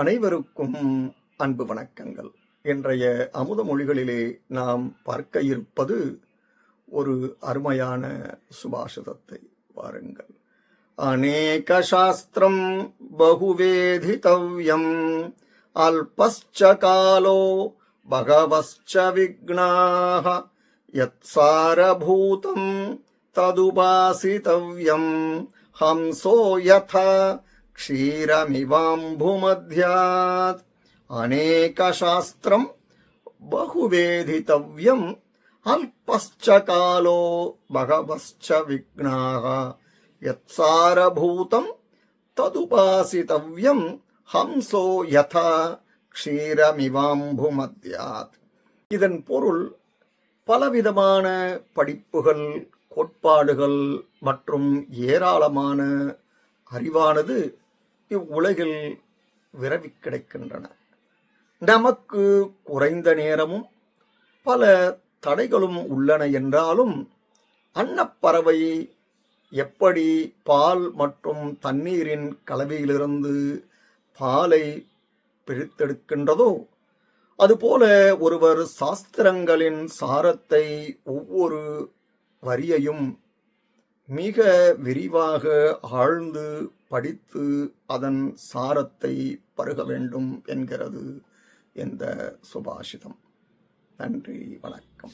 அனைவருக்கும் அன்பு வணக்கங்கள். இன்றைய அமுத மொழிகளிலே நாம் பார்க்க இருப்பது ஒரு அருமையான சுபாஷிதத்தை வாருங்கள். அநேக சாஸ்திரம் பகுவேதிதவ்யம். அல்பஸ்ச காலோ பகவஸ்ச விக்னாக யத்சாரபூதம் ததுபாசிதவ்யம். ஹம்சோ யதா क्षीरमिवाम्भुमध्यात् अनेकशास्त्रम् बहुवेदितव्यम् अल्पश्च कालो बहवश्च विघ्नाः यत्सारभूतम् तदुपासितव्यम् ஹம்சோ யதா க்ஷீரமிவாம்புமத்யாத் இதன் பொருள் பலவிதமான படிப்புகள் கோட்பாடுகள் மற்றும் ஏராளமான அறிவானது இவ்வுலகில் விரவி கிடைக்கின்றன. நமக்கு குறைந்த நேரமும் பல தடைகளும் உள்ளன என்றாலும் அன்னப்பறவை எப்படி பால் மற்றும் தண்ணீரின் கலவையிலிருந்து பாலை பிரித்தெடுக்கின்றதோ அதுபோல ஒருவர் சாஸ்திரங்களின் சாரத்தை ஒவ்வொரு வரியையும் மிக விரிவாக ஆழ்ந்து படித்து அதன் சாரத்தை பருக வேண்டும் என்கிறது இந்த சுபாஷிதம். நன்றி வணக்கம்.